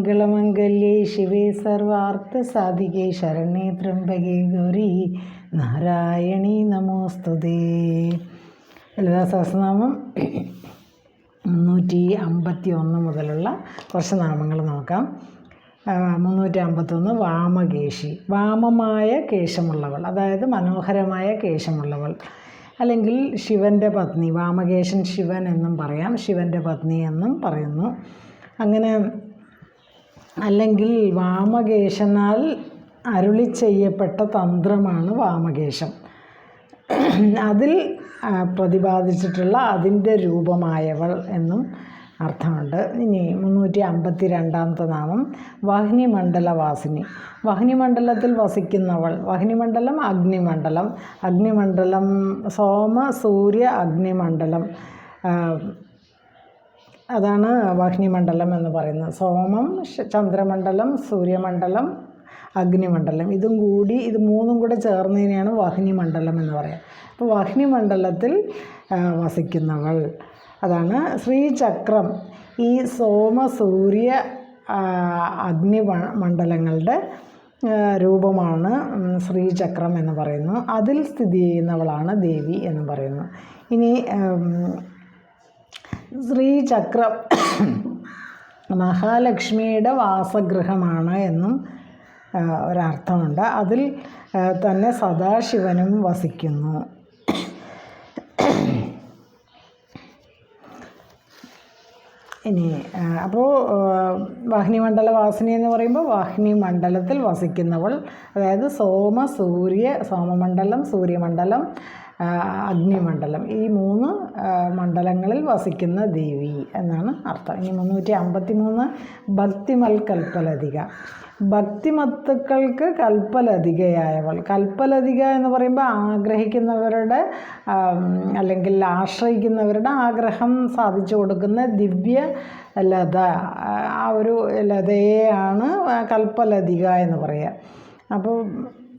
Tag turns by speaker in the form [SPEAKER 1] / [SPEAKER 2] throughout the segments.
[SPEAKER 1] സർവമംഗളമംഗല്യേ ശിവേ സർവാർത്ഥസാധികേ ശരണേ ത്രംബകേ ഗൗരി. നാരായണി നമോസ്തുതേ. ലളിതാ സഹസ്രനാമം മുന്നൂറ്റി അമ്പത്തി ഒന്ന് മുതലുള്ള കുറച്ച് നാമങ്ങൾ നോക്കാം. മുന്നൂറ്റി അമ്പത്തൊന്ന് വാമകേശി. വാമമായ കേശമുള്ളവൾ അതായത് മനോഹരമായ കേശമുള്ളവൾ. അല്ലെങ്കിൽ ശിവന്റെ പത്നി വാമകേശൻ ശിവൻ എന്നും പറയാം ശിവന്റെ പത്നി എന്നും പറയുന്നു. അങ്ങനെ അല്ലെങ്കിൽ വാമകേശനാൽ അരുളി ചെയ്യപ്പെട്ട തന്ത്രമാണ് വാമകേശം. അതിൽ പ്രതിപാദിച്ചിട്ടുള്ള അതിന്റെ രൂപമായവൾ എന്നും അർത്ഥമുണ്ട്. ഇനി മുന്നൂറ്റി അമ്പത്തി രണ്ടാമത്തെ നാമം വഹ്നിമണ്ഡലവാസിനി. വഹ്നിമണ്ഡലത്തിൽ വസിക്കുന്നവൾ വഹ്നിമണ്ഡലം അഗ്നിമണ്ഡലം അഗ്നിമണ്ഡലം സോമ സൂര്യ അഗ്നിമണ്ഡലം അതാണ് വാഹിനിമണ്ഡലം എന്ന് പറയുന്നത്. സോമം ചന്ദ്രമണ്ഡലം സൂര്യമണ്ഡലം അഗ്നിമണ്ഡലം. ഇതും കൂടി ഇത് മൂന്നും കൂടെ ചേർന്നതിനെയാണ് വാഹിനിമണ്ഡലം എന്ന് പറയുക. അപ്പോൾ വാഹിനിമണ്ഡലത്തിൽ വസിക്കുന്നവൾ. അതാണ് ശ്രീചക്രം. ഈ സോമ സൂര്യ അഗ്നി മണ്ഡലങ്ങളുടെ രൂപമാണ് ശ്രീചക്രം എന്ന് പറയുന്നു അതിൽ സ്ഥിതി ചെയ്യുന്നവളാണ് ദേവി എന്ന് പറയുന്നു ഇനി ശ്രീചക്രം മഹാലക്ഷ്മിയുടെ വാസഗൃഹമാണ് എന്നും ഒരർത്ഥമുണ്ട്. അതിൽ തന്നെ സദാശിവനും വസിക്കുന്നു. ഇനി അപ്പോൾ വാഹിനിമണ്ഡല വാസിനി എന്ന് പറയുമ്പോൾ വാഹിനി മണ്ഡലത്തിൽ വസിക്കുന്നവൾ അതായത് സോമ സൂര്യ സോമമണ്ഡലം സൂര്യമണ്ഡലം അഗ്നിമണ്ഡലം. ഈ മൂന്ന് മണ്ഡലങ്ങളിൽ വസിക്കുന്ന ദേവി എന്നാണ് അർത്ഥം. ഇനി മുന്നൂറ്റി അമ്പത്തി മൂന്ന് ഭക്തിമൽ കൽപ്പലതിക ഭക്തിമത്തുക്കൾക്ക് കൽപ്പലതികയായവൾ കൽപ്പലതിക എന്ന് പറയുമ്പോൾ ആഗ്രഹിക്കുന്നവരുടെ അല്ലെങ്കിൽ ആശ്രയിക്കുന്നവരുടെ ആഗ്രഹം സാധിച്ചു കൊടുക്കുന്ന ദിവ്യ ലത. ആ ഒരു ലതയെയാണ് കൽപ്പലതിക എന്ന് പറയുക അപ്പോൾ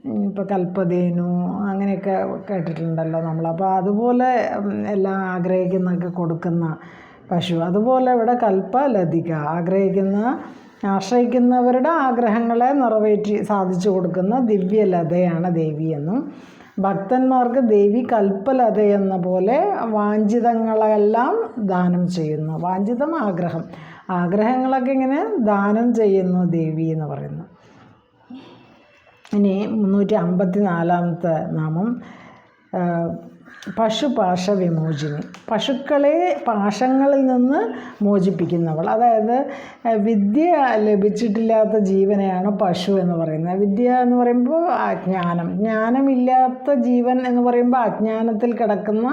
[SPEAKER 1] ഇപ്പോൾ കൽപ്പതേനു അങ്ങനെയൊക്കെ കേട്ടിട്ടുണ്ടല്ലോ നമ്മൾ അപ്പോൾ അതുപോലെ എല്ലാം ആഗ്രഹിക്കുന്നൊക്കെ കൊടുക്കുന്ന പശു. അതുപോലെ ഇവിടെ കൽപ്പലതിക ആഗ്രഹിക്കുന്ന ആശ്രയിക്കുന്നവരുടെ ആഗ്രഹങ്ങളെ നിറവേറ്റി സാധിച്ചു കൊടുക്കുന്ന ദിവ്യലതയാണ് ദേവി എന്നും. ഭക്തന്മാർക്ക് ദേവി കൽപ്പലത എന്ന പോലെ വാഞ്ചിതങ്ങളെല്ലാം ദാനം ചെയ്യുന്നു. വാഞ്ചിതം ആഗ്രഹം. ആഗ്രഹങ്ങളൊക്കെ ഇങ്ങനെ ദാനം ചെയ്യുന്നു ദേവി എന്ന് പറയുന്നു ഇനി മുന്നൂറ്റി അമ്പത്തി നാലാമത്തെ നാമം പശുപാശ വിമോചിനി പശുക്കളെ പാശങ്ങളിൽ നിന്ന് മോചിപ്പിക്കുന്നവൾ. അതായത് വിദ്യ ലഭിച്ചിട്ടില്ലാത്ത ജീവനെയാണ് പശു എന്ന് പറയുന്നത്. വിദ്യ എന്ന് പറയുമ്പോൾ അജ്ഞാനം ജ്ഞാനമില്ലാത്ത ജീവൻ എന്ന് പറയുമ്പോൾ അജ്ഞാനത്തിൽ കിടക്കുന്ന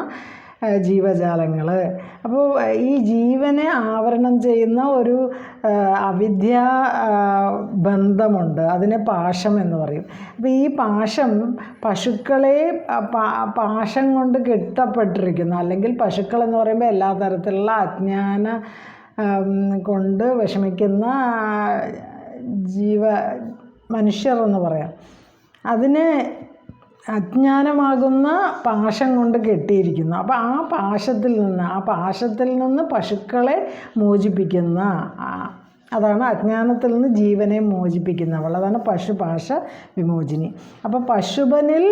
[SPEAKER 1] ജീവജാലങ്ങൾ അപ്പോൾ ഈ ജീവനെ ആവരണം ചെയ്യുന്ന ഒരു അവിദ്യ ബന്ധമുണ്ട്. അതിനെ പാശം എന്ന് പറയും. അപ്പോൾ ഈ പാശം പശുക്കളെ പാശം കൊണ്ട് കെട്ടപ്പെട്ടിരിക്കുന്നു. അല്ലെങ്കിൽ പശുക്കൾ എന്ന് പറയുമ്പോൾ എല്ലാ തരത്തിലുള്ള അജ്ഞാന കൊണ്ട് വിഷമിക്കുന്ന ജീവ മനുഷ്യർ എന്ന് പറയാം. അതിനെ അജ്ഞാനമാകുന്ന പാശം കൊണ്ട് കെട്ടിയിരിക്കുന്നു. അപ്പോൾ ആ പാശത്തിൽ നിന്ന് ആ പാശത്തിൽ നിന്ന് പശുക്കളെ മോചിപ്പിക്കുന്ന അതാണ് അജ്ഞാനത്തിൽ നിന്ന് ജീവനെ മോചിപ്പിക്കുന്നവൾ. അതാണ് പശുപാശ വിമോചിനി. അപ്പോൾ പശുപനിൽ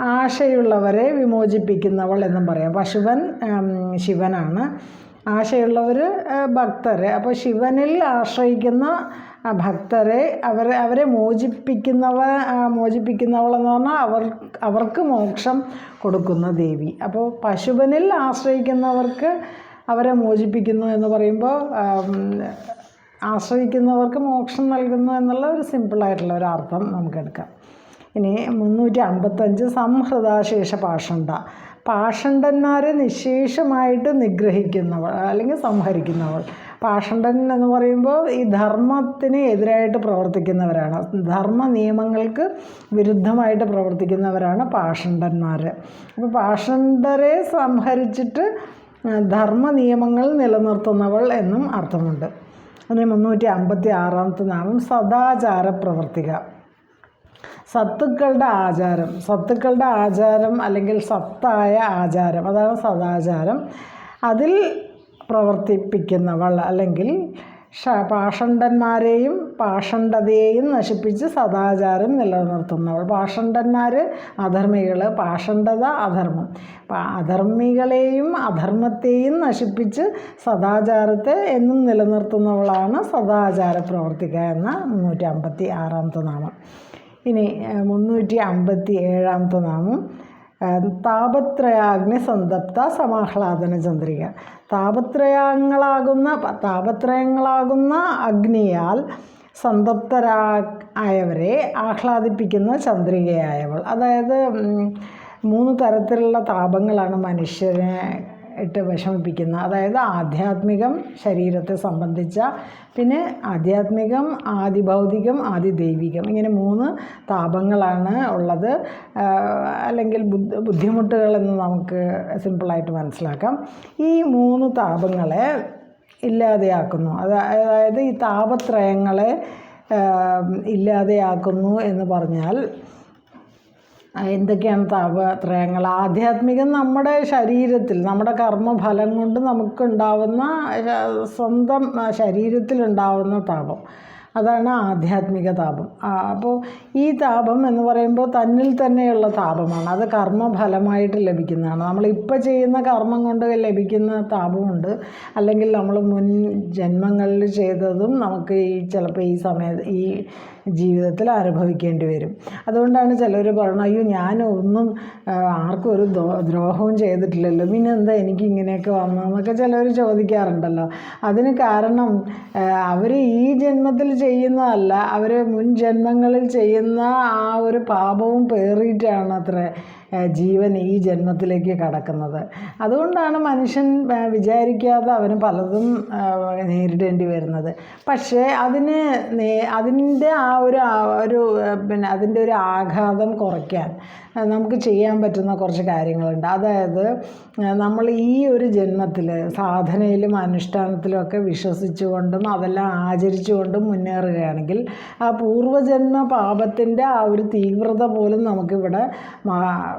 [SPEAKER 1] ആശയുള്ളവരെ വിമോചിപ്പിക്കുന്നവൾ എന്നും പറയാം. പശുവൻ ശിവനാണ്. ആശയുള്ളവർ ഭക്തരെ. അപ്പോൾ ശിവനിൽ ആശ്രയിക്കുന്ന ഭക്തരെ അവരെ അവരെ മോചിപ്പിക്കുന്നവ മോചിപ്പിക്കുന്നവളെന്ന് പറഞ്ഞാൽ അവർ അവർക്ക് മോക്ഷം കൊടുക്കുന്ന ദേവി. അപ്പോൾ പശുപനിൽ ആശ്രയിക്കുന്നവർക്ക് അവരെ മോചിപ്പിക്കുന്നു എന്ന് പറയുമ്പോൾ ആശ്രയിക്കുന്നവർക്ക് മോക്ഷം നൽകുന്നു എന്നുള്ള ഒരു സിമ്പിളായിട്ടുള്ള ഒരു അർത്ഥം നമുക്കെടുക്കാം. ഇനി മുന്നൂറ്റി അമ്പത്തഞ്ച് സംഹൃതാശേഷ പാഷണ്ട പാഷണ്ടന്മാരെ നിശേഷമായിട്ട് നിഗ്രഹിക്കുന്നവൾ അല്ലെങ്കിൽ സംഹരിക്കുന്നവൾ. പാഷണ്ഡൻ എന്ന് പറയുമ്പോൾ ഈ ധർമ്മത്തിന് എതിരായിട്ട് പ്രവർത്തിക്കുന്നവരാണ്. ധർമ്മ നിയമങ്ങൾക്ക് വിരുദ്ധമായിട്ട് പ്രവർത്തിക്കുന്നവരാണ് പാഷണ്ഡന്മാർ അപ്പോൾ പാഷണ്ഡരെ സംഹരിച്ചിട്ട് ധർമ്മ നിയമങ്ങൾ നിലനിർത്തുന്നവൾ എന്നും അർത്ഥമുണ്ട്. അതിന് മുന്നൂറ്റി അമ്പത്തി ആറാമത്തെ നാമം സദാചാര പ്രവർത്തിക. സത്തുക്കളുടെ ആചാരം. സത്തുക്കളുടെ ആചാരം അല്ലെങ്കിൽ സത്തായ ആചാരം. അതാണ് സദാചാരം. അതിൽ പ്രവർത്തിപ്പിക്കുന്നവൾ അല്ലെങ്കിൽ പാഷണ്ഡന്മാരെയും പാഷണ്ഡതയെയും നശിപ്പിച്ച് സദാചാരം നിലനിർത്തുന്നവൾ. പാഷണ്ഡന്മാർ അധർമ്മികൾ പാഷണ്ഡത അധർമ്മം. അധർമ്മികളെയും അധർമ്മത്തെയും നശിപ്പിച്ച് സദാചാരത്തെ എന്നും നിലനിർത്തുന്നവളാണ് സദാചാര പ്രവർത്തിക എന്ന മുന്നൂറ്റി അമ്പത്തി ആറാമത്തെ നാമം. ഇനി മുന്നൂറ്റി അമ്പത്തി ഏഴാമത്തെ നാമം. താപത്രയാഗ്നി സന്തപ്ത സമാഹ്ലാദന ചന്ദ്രിക. താപത്രയങ്ങളാകുന്ന താപത്രയങ്ങളാകുന്ന അഗ്നിയാൽ സന്തപ്തരാ ആയവരെ ആഹ്ലാദിപ്പിക്കുന്ന ചന്ദ്രികയായവൾ. അതായത് മൂന്ന് തരത്തിലുള്ള താപങ്ങളാണ് മനുഷ്യനെ ഇട്ട് വിഷമിപ്പിക്കുന്ന അതായത് ആധ്യാത്മികം ശരീരത്തെ സംബന്ധിച്ച പിന്നെ ആധ്യാത്മികം ആദിഭൗതികം ആദിദൈവികം ഇങ്ങനെ മൂന്ന് താപങ്ങളാണ് ഉള്ളത്. അല്ലെങ്കിൽ ബുദ്ധ ബുദ്ധിമുട്ടുകളെന്ന് നമുക്ക് സിമ്പിളായിട്ട് മനസ്സിലാക്കാം. ഈ മൂന്ന് താപങ്ങളെ ഇല്ലാതെയാക്കുന്നു. അത് അതായത് ഈ താപത്രയങ്ങളെ ഇല്ലാതെയാക്കുന്നു എന്ന് പറഞ്ഞാൽ എന്തൊക്കെയാണ് താപത്രയങ്ങൾ ആധ്യാത്മികം നമ്മുടെ ശരീരത്തിൽ നമ്മുടെ കർമ്മഫലം കൊണ്ട് നമുക്കുണ്ടാവുന്ന സ്വന്തം ശരീരത്തിലുണ്ടാവുന്ന താപം. അതാണ് ആധ്യാത്മിക താപം. അപ്പോൾ ഈ താപം എന്ന് പറയുമ്പോൾ തന്നിൽ തന്നെയുള്ള താപമാണ്. അത് കർമ്മഫലമായിട്ട് ലഭിക്കുന്നതാണ്. നമ്മളിപ്പോൾ ചെയ്യുന്ന കർമ്മം കൊണ്ട് ലഭിക്കുന്ന താപമുണ്ട്. അല്ലെങ്കിൽ നമ്മൾ മുൻ ജന്മങ്ങളിൽ ചെയ്തതും നമുക്ക് ഈ ചിലപ്പോൾ ഈ സമയത്ത് ഈ ജീവിതത്തിൽ അനുഭവിക്കേണ്ടി വരും. അതുകൊണ്ടാണ് ചിലർ പറയുന്നത് അയ്യോ ഞാൻ ഒന്നും ആർക്കും ഒരു ദ്രോ- ദ്രോഹവും ചെയ്തിട്ടില്ലല്ലോ. പിന്നെ എന്താ എനിക്ക് ഇങ്ങനെയൊക്കെ വന്നതെന്നൊക്കെ ചിലർ ചോദിക്കാറുണ്ടല്ലോ. അതിന് കാരണം അവർ ഈ ജന്മത്തിൽ ചെയ്യുന്നതല്ല അവർ മുൻ ജന്മങ്ങളിൽ ചെയ്യുന്ന ആ ഒരു പാപവും പേറിയിട്ടാണ് അത്ര. ജീവൻ ഈ ജന്മത്തിലേക്ക് കടക്കുന്നത്. അതുകൊണ്ടാണ് മനുഷ്യൻ വിചാരിക്കാതെ അവന് പലതും നേരിടേണ്ടി വരുന്നത്. പക്ഷേ അതിന് അതിന്റെ ആ ഒരു ഒരു പിന്നെ അതിന്റെ ഒരു ആഘാതം കുറയ്ക്കാൻ നമുക്ക് ചെയ്യാൻ പറ്റുന്ന കുറച്ച് കാര്യങ്ങളുണ്ട്. അതായത് നമ്മൾ ഈ ഒരു ജന്മത്തിൽ സാധനയിലും അനുഷ്ഠാനത്തിലും ഒക്കെ വിശ്വസിച്ചുകൊണ്ടും അതെല്ലാം ആചരിച്ചുകൊണ്ടും മുന്നേറുകയാണെങ്കിൽ ആ പൂർവജന്മ പാപത്തിന്റെ ആ ഒരു തീവ്രത പോലും നമുക്കിവിടെ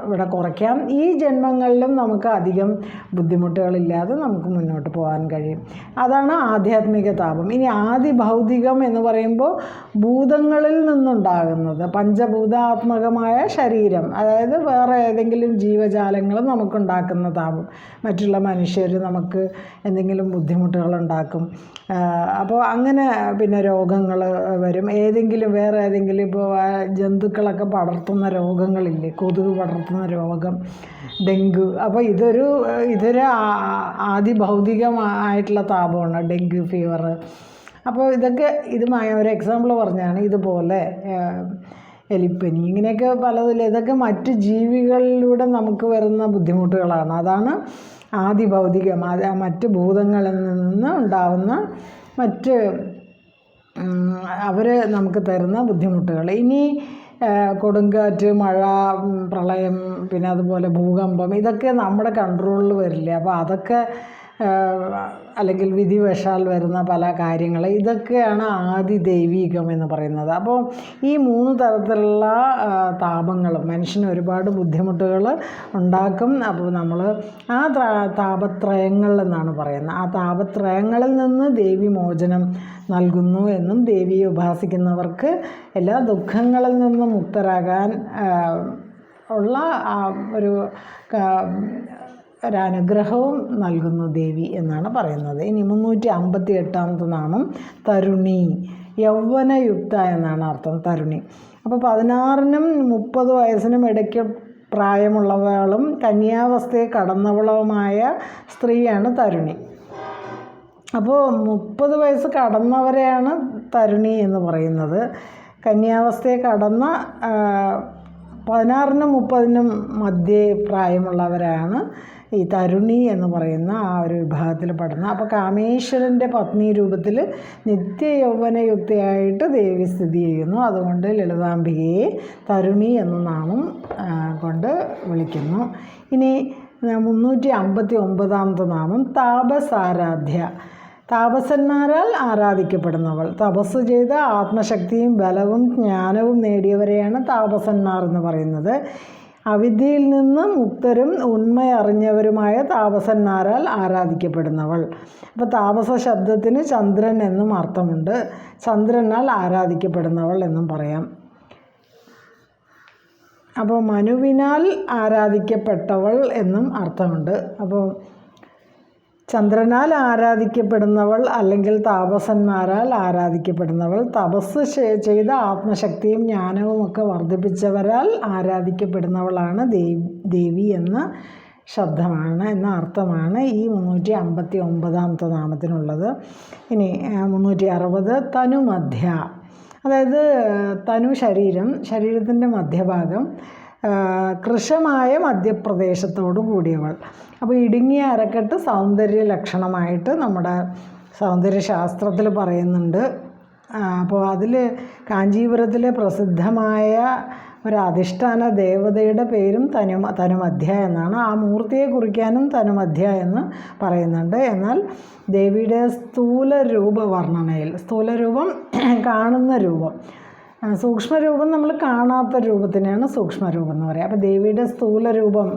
[SPEAKER 1] ഇവിടെ കുറയ്ക്കാം. ഈ ജന്മങ്ങളിലും നമുക്ക് അധികം ബുദ്ധിമുട്ടുകളില്ലാതെ നമുക്ക് മുന്നോട്ട് പോകാൻ കഴിയും. അതാണ് ആധ്യാത്മിക താപം. ഇനി ആദി ഭൗതികം എന്ന് പറയുമ്പോൾ ഭൂതങ്ങളിൽ നിന്നുണ്ടാകുന്നത് പഞ്ചഭൂതാത്മകമായ ശരീരം അതായത് വേറെ ഏതെങ്കിലും ജീവജാലങ്ങൾ നമുക്കുണ്ടാക്കുന്നതാവും. മറ്റുള്ള മനുഷ്യർ നമുക്ക് എന്തെങ്കിലും ബുദ്ധിമുട്ടുകൾ ഉണ്ടാക്കും അപ്പോൾ അങ്ങനെ പിന്നെ രോഗങ്ങൾ വരും. ഏതെങ്കിലും വേറെ ഏതെങ്കിലും ഇപ്പോൾ ജന്തുക്കളൊക്കെ പടർത്തുന്ന രോഗങ്ങളില്ലേ? കൊതുക് പടർത്തുന്ന രോഗം ഡെങ്കു. അപ്പോൾ ഇതൊരു ഇതൊരു ആദിഭൗതികമായിട്ടുള്ള താപമാണ് ഡെങ്കു ഫീവർ അപ്പോൾ ഇതൊക്കെ ഇത് ഒരു എക്സാമ്പിൾ പറഞ്ഞാണ് ഇതുപോലെ എലിപ്പനി ഇങ്ങനെയൊക്കെ പലതിൽ ഇതൊക്കെ മറ്റ് ജീവികളിലൂടെ നമുക്ക് വരുന്ന ബുദ്ധിമുട്ടുകളാണ്. അതാണ് ആദിഭൗതികം. അത് മറ്റ് ഭൂതങ്ങളിൽ നിന്ന് ഉണ്ടാവുന്ന മറ്റ് അവർ നമുക്ക് തരുന്ന ബുദ്ധിമുട്ടുകൾ ഇനി കൊടുങ്കാറ്റ് മഴ പ്രളയം പിന്നെ അതുപോലെ ഭൂകമ്പം ഇതൊക്കെ നമ്മുടെ കൺട്രോളിൽ വരില്ല? അപ്പോൾ അതൊക്കെ അല്ലെങ്കിൽ വിധിവശാൽ വരുന്ന പല കാര്യങ്ങൾ. ഇതൊക്കെയാണ് ആദി ദൈവീകം എന്ന് പറയുന്നത്. അപ്പോൾ ഈ മൂന്ന് തരത്തിലുള്ള താപങ്ങളും മനുഷ്യന് ഒരുപാട് ബുദ്ധിമുട്ടുകൾ ഉണ്ടാക്കും. അപ്പോൾ നമ്മൾ ആ ത്ര- താപത്രയങ്ങൾ എന്നാണ് പറയുന്നത്. ആ താപത്രയങ്ങളിൽ നിന്ന് ദേവി മോചനം നൽകുന്നു എന്നും ദേവിയെ ഉപാസിക്കുന്നവർക്ക് എല്ലാ ദുഃഖങ്ങളിൽ നിന്നും മുക്തരാകാൻ ഉള്ള ഒരു ഒരനുഗ്രഹവും നൽകുന്നു ദേവി എന്നാണ് പറയുന്നത്. ഇനി മുന്നൂറ്റി അമ്പത്തി എട്ടാമത്തെ നാമം തരുണി. യൗവനയുക്ത എന്നാണ് അർത്ഥം തരുണി. അപ്പോൾ പതിനാറിനും മുപ്പത് വയസ്സിനും ഇടയ്ക്ക് പ്രായമുള്ളവളും കന്യാവസ്ഥയെ കടന്നവളുമായ സ്ത്രീയാണ് തരുണി. അപ്പോൾ മുപ്പത് വയസ്സ് കടന്നവരെയാണ് തരുണി എന്ന് പറയുന്നത്. കന്യാവസ്ഥയെ കടന്ന പതിനാറിനും മുപ്പതിനും മധ്യേ പ്രായമുള്ളവരാണ് ഈ തരുണി എന്ന് പറയുന്ന ആ ഒരു വിഭാഗത്തിൽ പെടുന്ന. അപ്പോൾ കാമേശ്വരന്റെ പത്നി രൂപത്തിൽ നിത്യ യൗവനയുക്തിയായിട്ട് ദേവി സ്ഥിതി ചെയ്യുന്നു. അതുകൊണ്ട് ലളിതാംബികയെ തരുണി എന്ന നാമം കൊണ്ട് വിളിക്കുന്നു. ഇനി മുന്നൂറ്റി അമ്പത്തി ഒമ്പതാമത്തെ നാമം താപസാരാധ്യ. താപസന്മാരാൽ ആരാധിക്കപ്പെടുന്നവൾ. തപസ് ചെയ്ത് ആത്മശക്തിയും ബലവും ജ്ഞാനവും നേടിയവരെയാണ് താപസന്മാർ എന്ന് പറയുന്നത്. അവിദ്യയിൽ നിന്ന് മുക്തരും ഉണ്മയറിഞ്ഞവരുമായ താപസന്മാരാൽ ആരാധിക്കപ്പെടുന്നവൾ. അപ്പോൾ താപസ ശബ്ദത്തിന് ചന്ദ്രൻ എന്നും അർത്ഥമുണ്ട്. ചന്ദ്രനാൽ ആരാധിക്കപ്പെടുന്നവൾ എന്നും പറയാം. അപ്പോൾ മനുവിനാൽ ആരാധിക്കപ്പെട്ടവൾ എന്നും അർത്ഥമുണ്ട്. അപ്പോൾ ചന്ദ്രനാൽ ആരാധിക്കപ്പെടുന്നവൾ അല്ലെങ്കിൽ താപസന്മാരാൽ ആരാധിക്കപ്പെടുന്നവൾ തപസ് ചെയ്ത ആത്മശക്തിയും ജ്ഞാനവും ഒക്കെ വർദ്ധിപ്പിച്ചവരാൽ ആരാധിക്കപ്പെടുന്നവളാണ് ദേവി ദേവി എന്ന ശബ്ദമാണ് എന്ന അർത്ഥമാണ് ഈ മുന്നൂറ്റി അമ്പത്തി ഒമ്പതാമത്തെ നാമത്തിനുള്ളത്. ഇനി മുന്നൂറ്റി അറുപത് തനുമധ്യ. അതായത് തനു ശരീരം ശരീരത്തിന്റെ മധ്യഭാഗം. കൃശമായ മധ്യപ്രദേശത്തോടു കൂടിയവൾ. അപ്പോൾ ഇടുങ്ങിയ അരക്കെട്ട് സൗന്ദര്യ ലക്ഷണമായിട്ട് നമ്മുടെ സൗന്ദര്യശാസ്ത്രത്തിൽ പറയുന്നുണ്ട്. അപ്പോൾ അതിൽ കാഞ്ചീപുരത്തിലെ പ്രസിദ്ധമായ ഒരു അധിഷ്ഠാന ദേവതയുടെ പേരും തനു തനുമധ്യ എന്നാണ്. ആ മൂർത്തിയെ കുറിക്കാനും തനുമധ്യ എന്ന് പറയുന്നുണ്ട്. എന്നാൽ ദേവിയുടെ സ്ഥൂല രൂപ വർണനയിൽ സ്ഥൂല രൂപം കാണുന്ന രൂപം സൂക്ഷ്മരൂപം നമ്മൾ കാണാത്ത രൂപത്തിനെയാണ് സൂക്ഷ്മരൂപം എന്ന് പറയുക. അപ്പോൾ ദേവിയുടെ സ്ഥൂല രൂപം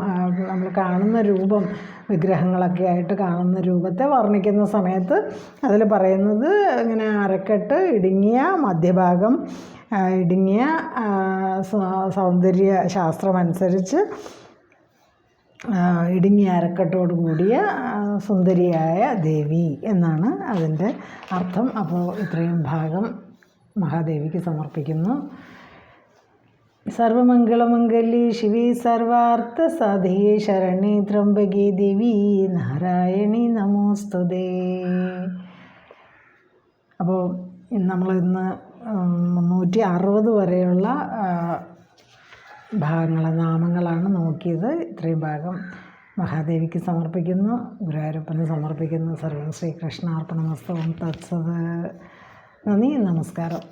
[SPEAKER 1] നമ്മൾ കാണുന്ന രൂപം വിഗ്രഹങ്ങളൊക്കെ ആയിട്ട് കാണുന്ന രൂപത്തെ വർണിക്കുന്ന സമയത്ത് അതിൽ പറയുന്നത് ഇങ്ങനെ അരക്കെട്ട് ഇടുങ്ങിയ മധ്യഭാഗം ഇടുങ്ങിയ സൗന്ദര്യ ശാസ്ത്രമനുസരിച്ച് ഇടുങ്ങിയ അരക്കെട്ടോട് കൂടിയ സുന്ദരിയായ ദേവി എന്നാണ് അതിന്റെ അർത്ഥം. അപ്പോൾ ഇത്രയും ഭാഗം മഹാദേവിക്ക് സമർപ്പിക്കുന്നു. സർവമംഗളമംഗലി ശിവി സർവാർത്ഥ സാധികേ ശരണി ത്രംബകി ദേവി നാരായണി നമോസ്തുതേ. അപ്പോൾ നമ്മൾ ഇന്ന് മുന്നൂറ്റി അറുപത് വരെയുള്ള ഭാഗങ്ങളെ നാമങ്ങളാണ് നോക്കിയത്. ഇത്രയും ഭാഗം മഹാദേവിക്ക് സമർപ്പിക്കുന്നു. ഗുരുവായൂരപ്പന് സമർപ്പിക്കുന്നു. സർവം ശ്രീകൃഷ്ണാർപ്പണമസ്തവം തത്സത്. നന്ദി നമസ്കാരം.